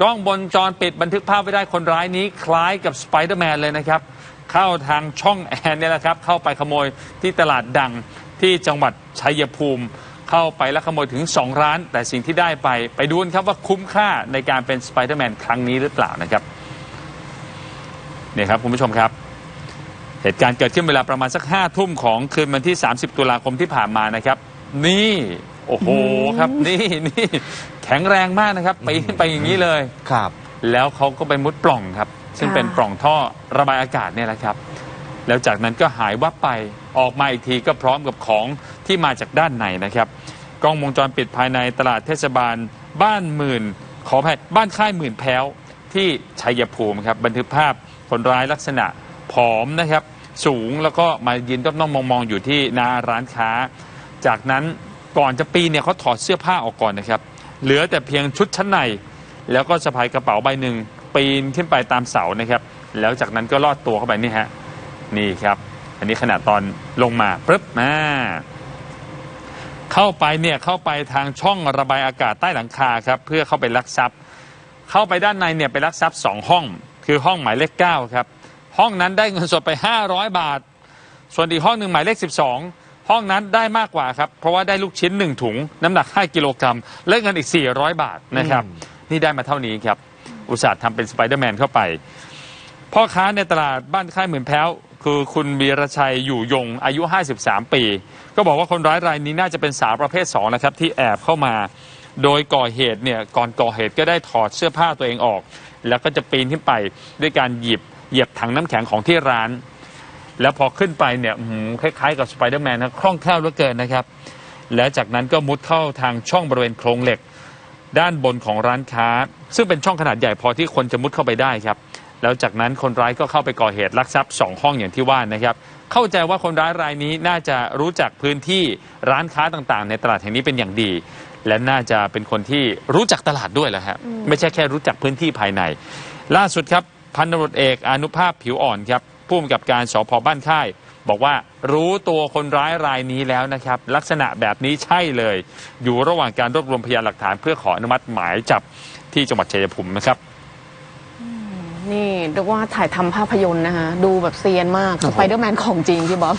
กล้องบนจรปิดบันทึกภาพไว้ได้คนร้ายนี้คล้ายกับสไปเดอร์แมนเลยนะครับ เข้าทางช่องแอนเนี่ยแหละครับ เข้าไปขโมยที่ตลาดดังที่จังหวัดชัยภูมิ เข้าไปแล้วขโมยถึง 2 ร้าน แต่สิ่งที่ได้ไปไปดูนครับว่าคุ้มค่าในการเป็นสไปเดอร์แมนครั้งนี้หรือเปล่านะครับเนี่ยครับคุณผู้ชมครับเหตุการณ์เกิดขึ้นเวลาประมาณสักห้าทุ่มของคืนวันที่ 30 ตุลาคมที่ผ่านมานะครับ นี่ โอ้โหครับ นี่นี่ แข็งแรงมากนะครับปีนขึ้นไปอย่างนี้เลย ครับ แล้วเขาก็ไปมุดปล่องครับ ซึ่งค่ะเป็นปล่องท่อระบายอากาศเนี่ยแหละครับ แล้วจากนั้นก็หายวับไปออกมาอีกทีก็พร้อมกับของที่มาจากด้านในนะครับ กล้องวงจรปิดภายในตลาดเทศบาล บ้านหมื่น ขออภัยบ้านค่ายหมื่นแพ้วที่ชัยภูมิครับบันทึกภาพคนร้ายลักษณะผอมนะครับ สูงแล้วก็มายืนด้อมๆมองๆอยู่ที่หน้าร้านค้า จากนั้นก่อนจะปีนเนี่ยเขาถอดเสื้อผ้าออกก่อนนะครับ เหลือแต่เพียงชุดชั้นใน แล้วก็สะพายกระเป๋าใบหนึ่งปีนขึ้นไปตามเสานะครับ แล้วจากนั้นก็ลอดตัวเข้าไปนี่ฮะนี่ครับ อันนี้ขณะตอนลงมาปึ๊บมาเข้าไปเนี่ยเข้าไปทางช่องระบายอากาศใต้หลังคาครับเพื่อเข้าไปลักทรัพย์ เข้าไปด้านในเนี่ยไปลักทรัพย์สองห้อง คือห้องหมายเลขเก้าครับห้องนั้นได้เงินสดไป 500 บาท ส่วนอีกห้องหนึ่งหมายเลข 12 ห้องนั้นได้มากกว่าครับ เพราะว่าได้ลูกชิ้น 1 ถุง น้ำหนัก 5 กิโลกรัมและเงินอีก 400 บาทนะครับ นี่ได้มาเท่านี้ครับ อุตส่าห์ทำเป็นสไปเดอร์แมนเข้าไป พ่อค้าในตลาดบ้านค่ายหมื่นแพ้ว คือคุณวีรชัยอยู่ยงอายุ 53 ปี ก็บอกว่าคนร้ายรายนี้น่าจะเป็นสาวประเภท2นะครับที่แอบเข้ามา โดยก่อเหตุเนี่ยก่อนก่อเหตุก็ได้ถอดเสื้อผ้าตัวเองออก แล้วก็จะปีนขึ้นไปด้วยการหยิบเหยียบถังน้ำแข็งของที่ร้าน แล้วพอขึ้นไปเนี่ยอื้อหือคล้ายๆกับสไปเดอร์แมนนะคล่องแคล่วเหลือเกินนะครับ แล้วจากนั้นก็มุดเข้าทางช่องบริเวณโครงเหล็ก ด้านบนของร้านค้า ซึ่งเป็นช่องขนาดใหญ่พอที่คนจะมุดเข้าไปได้ครับ แล้วจากนั้นคนร้ายก็เข้าไปก่อเหตุลักทรัพย์สองห้องอย่างที่ว่านะครับ เข้าใจว่าคนร้ายรายนี้น่าจะรู้จักพื้นที่ร้านค้าต่างๆ ในตลาดแห่งนี้เป็นอย่างดี และน่าจะเป็นคนที่รู้จักตลาดด้วยแหละครับไม่ใช่แค่รู้จักพื้นที่ภายใน ล่าสุดครับพันตำรวจเอกอนุภาพผิวอ่อนครับ ผู้กำกับการสพบ้านค่าย บอกว่ารู้ตัวคนร้ายรายนี้แล้วนะครับ ลักษณะแบบนี้ใช่เลย อยู่ระหว่างการรวบรวมพยานหลักฐานเพื่อขออนุมัติหมายจับที่จังหวัดชัยภูมินะครับนี่เรียกว่าถ่ายทำภาพยนตร์นะคะ ดูแบบเซียนมากโอ้สโหไปเดอร์แมนของจริงพี่บ๊อบ